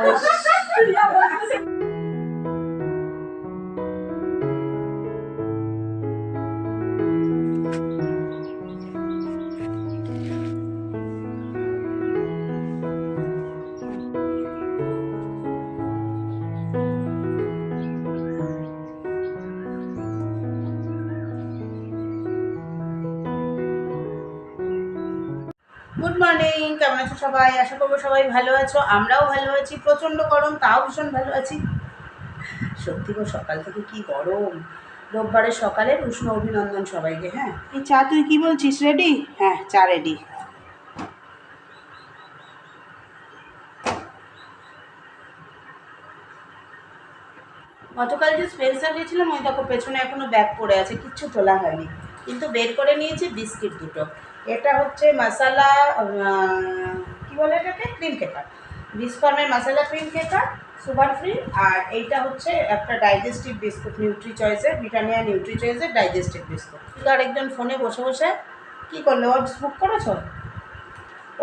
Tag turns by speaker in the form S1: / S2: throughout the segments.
S1: house. Good morning কেমন আছো সবাই? আশা করব সবাই ভালো আছো। আমরাও ভালো আছি, প্রচণ্ড গরম, তাও ভীষণ ভালো আছি। সত্যি গো, সকাল থেকে কি গরম। রোববারের সকালের উষ্ণ অভিনন্দন সবাইকে হ্যাঁ? এই চা তুই কি বলছিস রেডি হ্যাঁ চা রেডি গতকাল যে স্পেন্সার গেছিলাম, ওই দেখো, পেছনে এখনও ব্যাগ পড়ে আছে, কিচ্ছু তোলা হয়নি। কিন্তু বের করে নিয়েছি বিস্কিট দুটো। এটা হচ্ছে মশালা কি বলে এটাকে? Cream cracker বিস্কর্মের masala cream cracker sugar free আর এইটা হচ্ছে একটা ডাইজেস্টিভ বিস্কুট নিউট্রি চয়েসের ব্রিটানিয়া নিউট্রি চয়েসের ডাইজেস্টিভ বিস্কুট কিন্তু আরেকজন ফোনে বসে বসে কী করল ওটস বুক করেছ?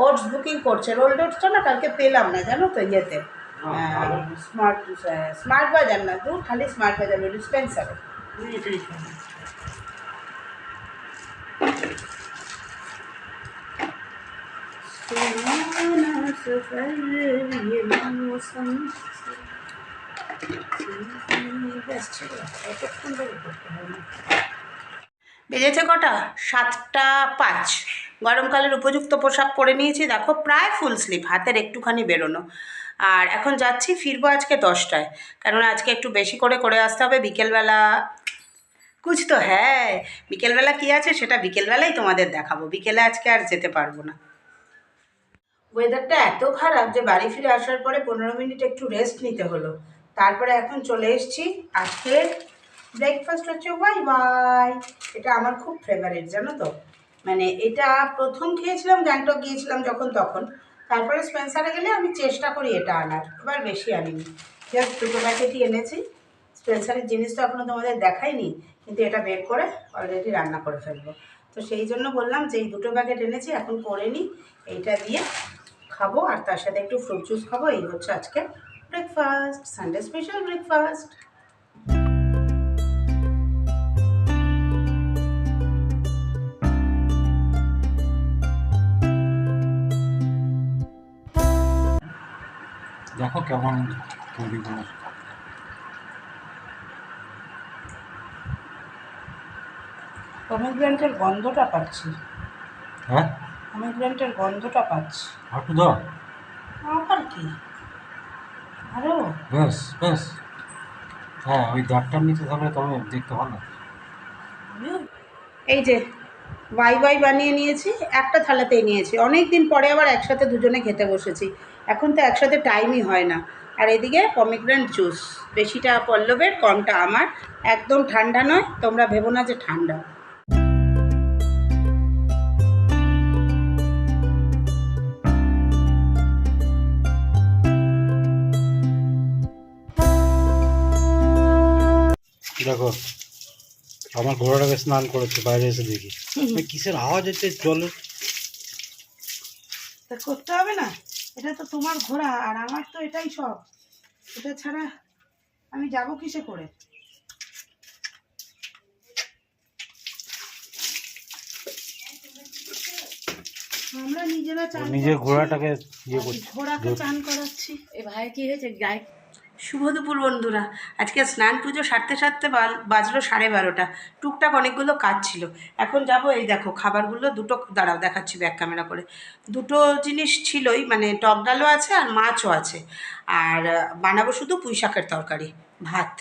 S1: ওটস বুকিং করছে রোল্ড ওটসটা না কালকে পেলাম না জানো তো ইয়েতে। স্মার্ট স্মার্ট বাজার না দূর খালি স্মার্ট বাজার বলি স্পেন্সারে सुहाना सफर ये मौसम ব্যাস ছিল এতক্ষণ ধরে করতে হয় না বেজেছে কটা সাতটা পাঁচ গরমকালের উপযুক্ত পোশাক পরে নিয়েছি দেখো প্রায় ফুল স্লিপ হাতের একটুখানি বেরোনো আর এখন যাচ্ছি ফিরবো আজকে দশটায় কারণ আজকে একটু বেশি করে করে আসতে হবে বিকেলবেলা কুছ তো হ্যাঁ বিকেলবেলা কী আছে সেটা বিকেলবেলাই তোমাদের দেখাবো বিকেলে আজকে আর যেতে পারবো না ওয়েদারটা এত খারাপ যে বাড়ি ফিরে আসার পরে পনেরো মিনিট একটু রেস্ট নিতে হলো। তারপরে এখন চলে এসেছি আজকে ব্রেকফাস্ট হচ্ছে ওয়াই ওয়াই এটা আমার খুব ফেভারিট জানো তো? মানে এটা প্রথম খেয়েছিলাম, গ্যাংটক গিয়েছিলাম যখন তখন। তারপরে স্পেন্সারে গেলে আমি চেষ্টা করি এটা আনার, এবার বেশি আনিনি। জাস্ট দুটো প্যাকেটই এনেছি। স্পেন্সারের জিনিস তো এখনও তোমাদের দেখাইনি, কিন্তু এটা বের করে অলরেডি রান্না করে ফেলব। তো সেই জন্য বললাম যে এই দুটো প্যাকেট এনেছি, এখন করে নিই এইটা দিয়ে খাব আর তার সাথে একটু ফ্রুট জুস খাব এই হচ্ছে আজকে ব্রেকফাস্ট সানডে স্পেশাল ব্রেকফাস্ট
S2: দেখো কেমন তৈরি করে
S1: পমিগ্রেন্টের গন্ধটা পাচ্ছি।
S2: হ্যাঁ?
S1: পমিগ্রেন্টের গন্ধটা পাচ্ছি।
S2: হাঁটু দাও।
S1: আবার কি? আরও?
S2: বেশ বেশ হ্যাঁ ওই দাঁতটার নিচে থাকলে তবে দেখতে ভালো।
S1: এই যে ওয়াই ওয়াই বানিয়ে নিয়েছি একটা থালাতেই নিয়েছি। অনেক দিন পরে আবার একসাথে দুজনে খেতে বসেছি। এখন তো একসাথে টাইমই হয় না। আর এদিকে পমিগ্রেন্ট জুস বেশিটা পল্লবের কমটা আমার। একদম ঠান্ডা নয় তোমরা ভেবো না যে ঠান্ডা।
S2: দেখো আমার ঘোড়াটাকে স্নান করেছে বাইরে এসে দেখি। কিসের আওয়াজ হচ্ছে জলের
S1: তা করতে হবে না এটা তো তোমার ঘোড়া আর আমার তো এটাই সব এটা ছাড়া আমি যাব কিসে করে? আমরা নিজেরা।
S2: ঘোড়াটাকে ইয়ে
S1: ঘোড়াকে চান করাচ্ছি।
S3: এ ভাই কি হয়েছে? গায়ে
S1: শুভ দুপুর বন্ধুরা। আজকে স্নান পুজো সারতে সারতে বাজলো সাড়ে বারোটা। টুকটাক অনেকগুলো কাজ ছিল। এখন যাব এই দেখো, খাবারগুলো দুটো, দাঁড়াও দেখাচ্ছি ব্যাক ক্যামেরা করে। দুটো জিনিস ছিলই মানে টক ডালও আছে আর মাছও আছে। আর বানাবো শুধু পুঁই শাকের তরকারি, ভাত।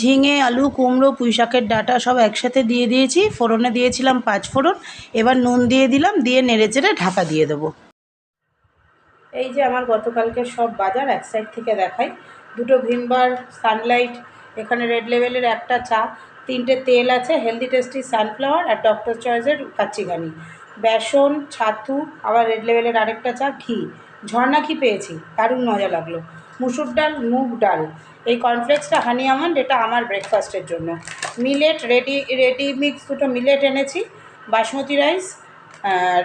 S1: ঝিঙে, আলু, কুমড়ো পুঁই শাকের ডাঁটা সব একসাথে দিয়ে দিয়েছি। ফোড়নে দিয়েছিলাম পাঁচ ফোড়ন। এবার নুন দিয়ে দিলাম, দিয়ে নেড়ে চেড়ে ঢাকা দিয়ে দেবো। এই যে আমার গতকালকে সব বাজার এক সাইড থেকে দেখাই। দুটো ভিমবার সানলাইট, এখানে রেড লেভেলের একটা চা, তিনটে তেল আছে, হেলদি, টেস্টি সানফ্লাওয়ার আর ডক্টর চয়েসের কাচ্চিঘানি বেসন, ছাতু, আবার রেড লেভেলের আরেকটা চা, ঘি। ঝর্ণা ঘি পেয়েছি, দারুণ মজা লাগল। মুসুর ডাল, মুগ ডাল। এই কর্নফ্লেক্সটা হানি আমন্ড এটা আমার ব্রেকফাস্টের জন্য। মিলেট রেডি রেডি মিক্স দুটো মিলেট এনেছি, basmati rice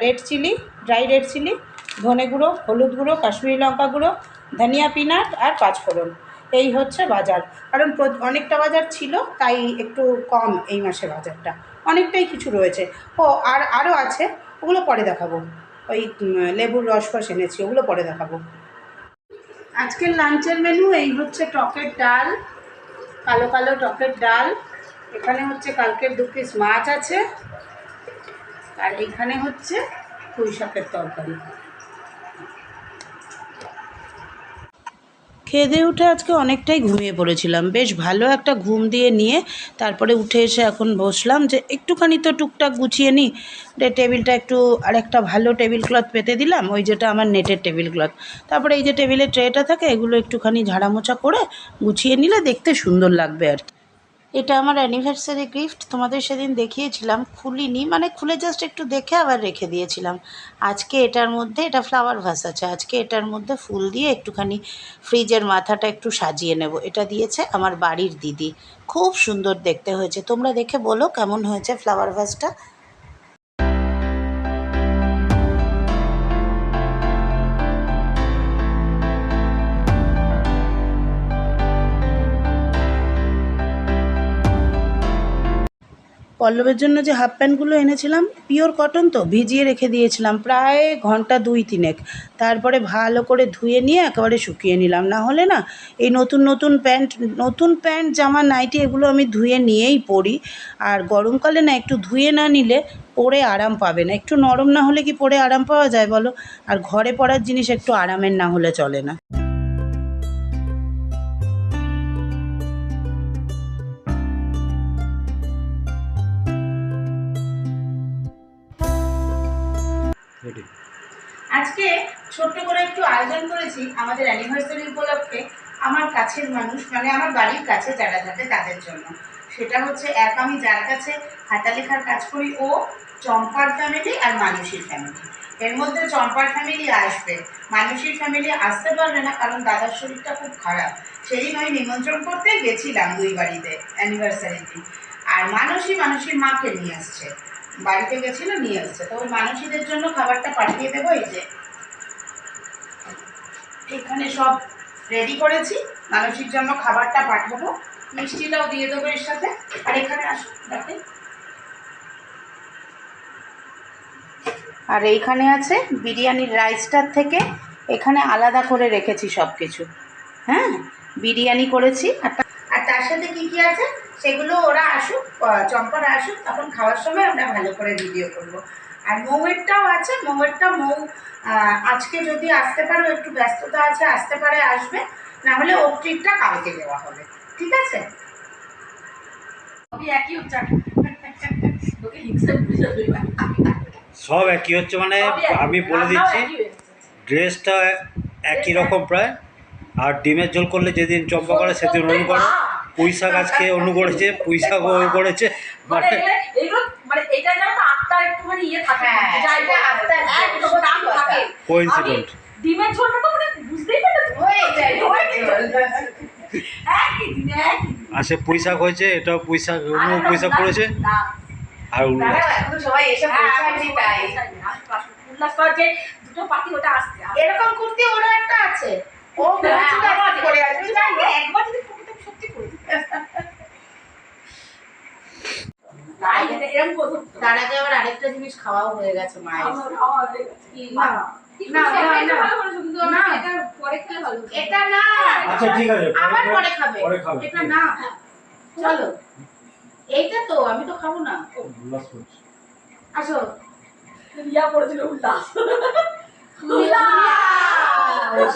S1: red chilli dry red chilli ধনে গুঁড়ো, হলুদ গুঁড়ো, কাশ্মীরি লঙ্কা গুঁড়ো, ধনিয়া পিনাট আর পাঁচফোড়ন। এই হচ্ছে বাজার। কারণ অনেকটা বাজার ছিল, তাই একটু কম এই মাসে বাজারটা। অনেকটাই কিছু রয়েছে। ও, আর আরও আছে, ওগুলো পরে দেখাবো। ওই লেবুর রস ফস এনেছি, ওগুলো পরে দেখাবো। আজকের লাঞ্চের মেনু এই হচ্ছে টকের ডাল, কালো কালো টকের ডাল। এখানে হচ্ছে কালকের দু পিস মাছ আছে। আর এখানে হচ্ছে পুঁই শাকের তরকারি। খেয়ে উঠে আজকে অনেকটাই ঘুমিয়ে পড়েছিলাম। বেশ ভালো একটা ঘুম দিয়ে নিয়ে তারপরে উঠে এসে এখন বসলাম যে একটুখানি তো টুকটাক গুছিয়ে নিই। টেবিলটা একটু আরেকটা ভালো টেবিল ক্লথ পেতে দিলাম, ওই যেটা আমার নেটের টেবিল ক্লথ। তারপরে এই যে টেবিলের ট্রেটা থাকে, এগুলো একটুখানি ঝাড়ামোছা করে গুছিয়ে নিলে দেখতে সুন্দর লাগবে আর কি। এটা আমার অ্যানিভার্সারি গিফট তোমাদের সেদিন দেখিয়েছিলাম, খুলিনি মানে খুলে জাস্ট একটু দেখে আবার রেখে দিয়েছিলাম। আজকে এটার মধ্যে, এটা ফ্লাওয়ার ভাস আছে, আজকে এটার মধ্যে ফুল দিয়ে একটুখানি ফ্রিজের মাথাটা একটু সাজিয়ে নেব। এটা দিয়েছে আমার বাড়ির দিদি। খুব সুন্দর দেখতে হয়েছে। তোমরা দেখে বলো কেমন হয়েছে ফ্লাওয়ার ভাসটা পল্লবের জন্য যে হাফ প্যান্টগুলো এনেছিলাম, পিওর কটন তো, ভিজিয়ে রেখে দিয়েছিলাম প্রায় ঘণ্টা দুই তিনেক। তারপরে ভালো করে ধুয়ে নিয়ে একেবারে শুকিয়ে নিলাম। না হলে না, এই নতুন নতুন প্যান্ট নতুন প্যান্ট, জামা, নাইটি এগুলো আমি ধুয়ে নিয়েই পরি আর গরমকালে না, একটু ধুয়ে না নিলে পরে আরাম পাবে না। একটু নরম না হলে কি পরে আরাম পাওয়া যায় বলো? আর ঘরে পরার জিনিস একটু আরামের না হলে চলে না। আজকে ছোট্ট করে একটু আয়োজন করেছি আমাদের অ্যানিভার্সারি উপলক্ষে আমার কাছের মানুষ মানে আমার বাড়ির কাছে যারা থাকে তাদের জন্য। সেটা হচ্ছে এক, আমি যার কাছে হাতা লেখার কাজ করি, ও চম্পার ফ্যামিলি আর মানুষের ফ্যামিলি এর মধ্যে চম্পার ফ্যামিলি আসবে মানুষের ফ্যামিলি আসতে পারবে না, কারণ দাদার শরীরটা খুব খারাপ। সেদিন আমি নিমন্ত্রণ করতে গেছিলাম দুই বাড়িতে অ্যানিভার্সারিতে আর মানুষই মানুষের মাকে নিয়ে আসছে। বাড়িতে গেছিল, নিয়ে আসছে। তো ওই মানুষীদের জন্য খাবারটা পাঠিয়ে দেবো এই যে। এখানে সব রেডি করেছি। মানুষের জন্য খাবারটা পাঠাবো। মিষ্টিটাও দিয়ে দেবো এর সাথে। আর এখানে আসুন দেখেন আর এইখানে আছে বিরিয়ানির রাইসটার থেকে এখানে আলাদা করে রেখেছি সব কিছু হ্যাঁ বিরিয়ানি করেছি। আর তার সাথে কি কি আছে? সেগুলো ওরা আসুক চম্পারা আসুক তখন খাওয়ার সময় আমরা ভালো করে ভিডিও করব। আর মৌয়েরটাও আছে মৌয়েরটা মৌ আজকে যদি আসতে পারো একটু ব্যস্ততা আছে আসতে পারে আসবে না হলে ওর ট্রিটটা কালকে দেওয়া হবে। ঠিক আছে?
S2: সব একই হচ্ছে মানে আমি বলে দিচ্ছি ড্রেসটা একই রকম প্রায় আর ডিমের ঝোল করলে যেদিন চম্পা করে সেদিন রোল করে পুঁই শাক আজকে অনু করেছে পুঁই শাক ও করেছে
S3: মানে
S2: মানে
S3: মানে এটা আত্মার একটুখানি ইয়ে থাকে।
S1: হ্যাঁ, এটা
S3: বলো, একদম
S1: সত্যি
S3: থাকে।
S2: কোইন্সিডেন্ট
S3: ডিমের ঝোলটা তো মানে বুঝতেই
S1: হয়ে যায়, হয়ে
S2: পুঁই শাক হয়েছে এটাও পুঁই শাক অনু পুঁই শাক করেছে। আর উল্লাস।
S1: সবাই এসে
S3: হ্যাঁ,
S1: পৌঁছাচ্ছি তাই
S3: উল্লাস করার যে দুটো পাখি ওটা আসছে
S1: এরকম কুর্তি ওরা একটা আছে। ও
S3: হ্যাঁ,
S1: আসবে।
S3: একবার যদি সত্যি এটা-।
S1: তার আগে আবার আরেকটা জিনিস খাওয়াও হয়ে গেছে মায়ের। না
S2: আচ্ছা ঠিক আছে
S1: আবার পরে খাবে। এটা না। চলো। এইটা তো আমি তো খাব না। আসো।
S3: রিয়া পড়েছিল উল্লাস
S1: উল্লাস!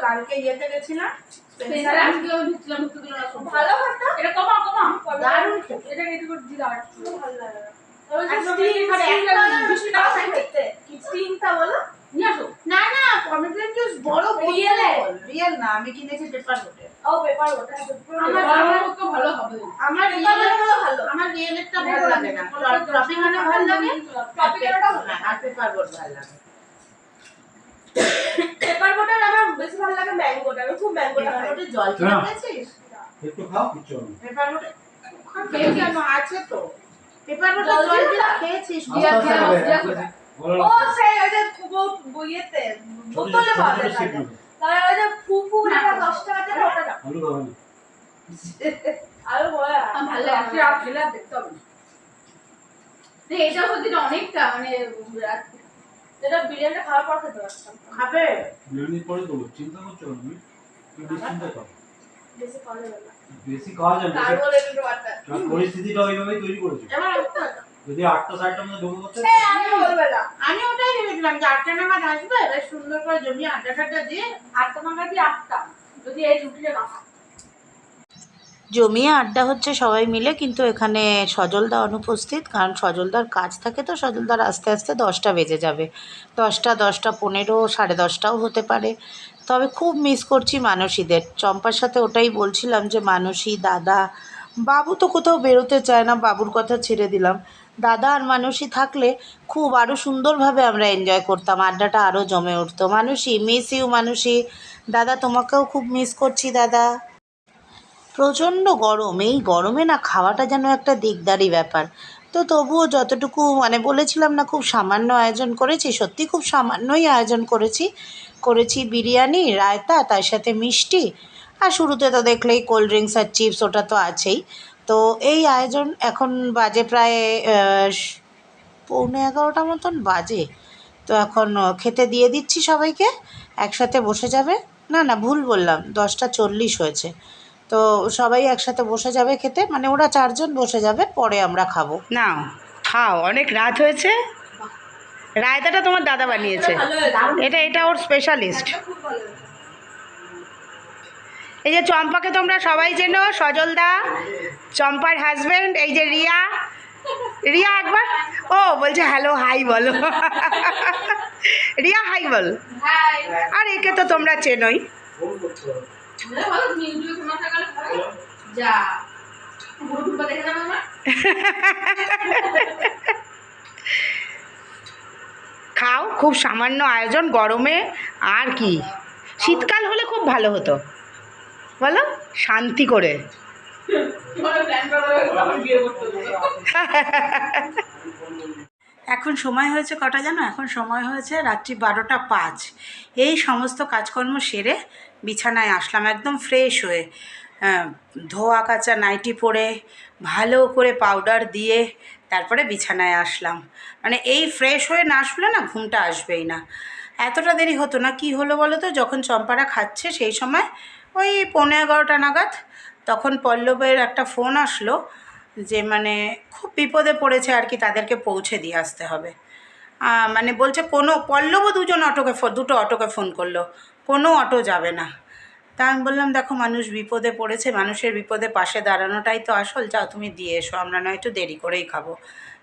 S1: কালকে ইয়েতে গেছিলাম।
S3: ভালো এটা কমা কমা।
S1: দারুণ।
S3: এটা করে ভালো লাগে।
S1: আমি কিনেছি পেপার বোটে
S3: ও পেপার ওটা
S1: আমার-
S3: ভালো হবে।
S1: আমার। আমার লাগে না। টপিং মানে ভালো লাগে।
S3: টপিকেরটা ভালো
S1: আর পেপার বোট ভালো লাগে।
S3: পেপার বোটার আমার বেশি ভালো লাগে ম্যাঙ্গোটা আমি খুব ম্যাঙ্গোটা খাই।
S1: বোটে জল
S2: না।
S1: খেয়েছিস
S2: একটু খাও কিছু
S1: পেপার বোটে
S3: খেয়েছি।
S1: কেন? আছে তো। পেপার বোটে
S3: জল
S1: খেয়েছিস
S3: দিয়া- দিয়া- ও সেই ওই যে খুব বইয়েতে বোতলে পাওয়া যায় তাহলে। ওই যে ফু ফু একটা দশ টাকা থেকে ওটা দাও।
S2: আলু খাবে না।
S3: আরও বলে। ভালো লাগে আজকে আর খেলে দেখতে হবে। না।
S4: এটা সত্যি অনেকটা মানে
S3: যেটা বিরিয়ানিটা খাওয়ার পর খেতে পারতাম।
S1: খাবে?
S2: বিরিয়ানি পরে দেবো চিন্তা করছ না তুমি তুমি নিশ্চিন্তে খাও
S3: বেশি খাওয়া যাবে না।
S2: বেশি খাওয়া যাবে না। পরিস্থিতিটা ওইভাবেই তৈরি করেছে।
S1: এবার
S2: যদি আটটা সাড়েটার মধ্যে ঢুকে করতে
S3: এই আমি বলবে না।
S1: আমি ওটাই ভেবেছিলাম যে আটটা নাগাদ আসবে বেশ সুন্দর করে জমিয়ে আড্ডা টাড্ডা দিয়ে
S3: আটটা নাগাদ দিয়ে আটটা যদি এই রুটিটা না।
S1: জমিয়ে আড্ডা হচ্ছে সবাই মিলে, কিন্তু এখানে সজলদা অনুপস্থিত, কারণ সজলদার কাজ থাকে তো, সজলদার আস্তে আস্তে দশটা বেজে যাবে। দশটা দশটা পনেরো, সাড়ে দশটাও হতে পারে। তবে খুব মিস করছি মানসীদের। চম্পার সাথে ওটাই বলছিলাম যে, মানসী, দাদা, বাবু তো কোথাও বেরোতে চায় না, বাবুর কথা ছেড়ে দিলাম। দাদা আর মানুষই থাকলে খুব আরও সুন্দরভাবে আমরা এনজয় করতাম, আড্ডাটা আরও জমে উঠতো। মানুষই মিস ইউ মানসী। দাদা, তোমাকেও খুব মিস করছি, দাদা। প্রচণ্ড গরম। এই গরমে না খাওয়াটা যেন একটা দিকদারি ব্যাপার। তো তবুও যতটুকু মানে বলেছিলাম না, খুব সামান্য আয়োজন করেছি, সত্যি খুব সামান্যই আয়োজন করেছি। করেছি বিরিয়ানি, রায়তা, তার সাথে মিষ্টি। আর শুরুতে তো দেখলেই কোল্ড ড্রিঙ্কস আর চিপস, ওটা তো আছেই। তো এই আয়োজন এখন বাজে প্রায় পৌনে এগারোটা মতন বাজে। তো এখন খেতে দিয়ে দিচ্ছি সবাইকে, একসাথে বসে যাবে। না না, ভুল বললাম, দশটা চল্লিশ হয়েছে। তো সবাই একসাথে বসে যাবে খেতে মানে ওরা চারজন বসে যাবে পরে আমরা খাব। না খাও অনেক রাত হয়েছে। রায়তাটা তোমার দাদা বানিয়েছে। এটা এটা ওর স্পেশালিস্ট এই যে চম্পাকে তোমরা সবাই চেনো সজলদা চম্পার হাজবেন্ড এই যে রিয়া। রিয়া একবার ও বলছে হ্যালো হাই বলো। রিয়া হাই বল। আর একে তো তোমরা চেনোই।
S4: ভালো তুমি ইউটিউবে ভালো যা। পুরো দেখে যাবে
S1: খাও খুব সামান্য আয়োজন গরমে আর কি? শীতকাল হলে খুব ভালো হতো। বলো শান্তি করে।
S4: তোমার প্ল্যান করা হবে বিয়ে করতে হবে।
S1: এখন সময় হয়েছে কটা জানো? এখন সময় হয়েছে রাত্রি বারোটা পাঁচ। এই সমস্ত কাজকর্ম সেরে বিছানায় আসলাম, একদম ফ্রেশ হয়ে। ধোয়া কাচা নাইটি পরে, ভালো করে পাউডার দিয়ে তারপরে বিছানায় আসলাম। মানে এই ফ্রেশ হয়ে না আসলে না ঘুমটা আসবেই না। এতটা দেরি হতো না, কি হলো বলো তো যখন চম্পারা খাচ্ছে সেই সময় ওই পৌনে এগারোটা নাগাদ তখন পল্লবের একটা ফোন আসলো যে মানে খুব বিপদে পড়েছে আর কি, তাদেরকে পৌঁছে দিয়ে আসতে হবে। মানে বলছে, কোনো পল্লবও দুজন অটোকে দুটো অটোকে ফোন করল। কোনো অটো যাবে না। তা আমি বললাম, দেখো, মানুষ বিপদে পড়েছে, মানুষের বিপদে পাশে দাঁড়ানোটাই তো আসল। যাও, তুমি দিয়ে এসো, আমরা নয় একটু দেরি করেই খাব।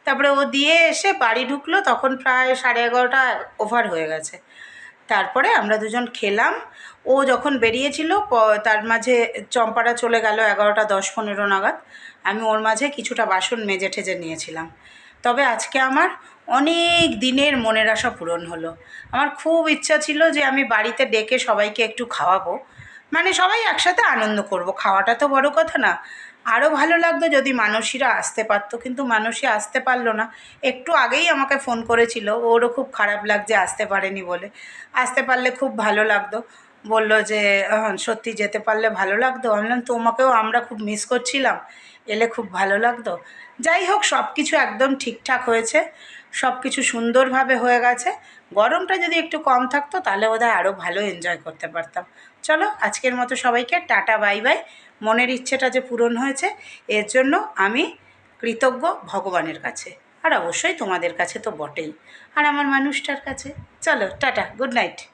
S1: তারপরে ও দিয়ে এসে বাড়ি ঢুকলো, তখন প্রায় সাড়ে এগারোটা ওভার হয়ে গেছে। তারপরে আমরা দুজন খেলাম। ও যখন বেরিয়েছিল তার মাঝে চম্পাটা চলে গেল এগারোটা দশ পনেরো নাগাদ। আমি ওর মাঝে কিছুটা বাসন মেজে ঠেজে নিয়েছিলাম। তবে আজকে আমার অনেক দিনের মনের আশা পূরণ হলো। আমার খুব ইচ্ছা ছিল যে আমি বাড়িতে ডেকে সবাইকে একটু খাওয়াবো। মানে সবাই একসাথে আনন্দ করব। খাওয়াটা তো বড় কথা না। আরও ভালো লাগতো যদি মানসীরা আসতে পারতো। কিন্তু মানসী আসতে পারল না। একটু আগেই আমাকে ফোন করেছিল। ওরও খুব খারাপ লাগছে আসতে পারেনি বলে। আসতে পারলে খুব ভালো লাগতো। বলল যে সত্যি যেতে পারলে ভালো লাগতো। আমি তোমাকেও আমরা খুব মিস করছিলাম। এলে খুব ভালো লাগতো। যাই হোক সব কিছু একদম ঠিকঠাক হয়েছে। সব কিছু সুন্দরভাবে হয়ে গেছে। গরমটা যদি একটু কম থাকতো, তাহলে বোধহয় আরও ভালো এনজয় করতে পারতাম। চলো, আজকের মতো সবাইকে টাটা বাই বাই মনের ইচ্ছেটা যে পূরণ হয়েছে, এর জন্য আমি কৃতজ্ঞ ভগবানের কাছে। আর অবশ্যই তোমাদের কাছে তো বটেই। আর আমার মানুষটার কাছে। চলো, টাটা গুড নাইট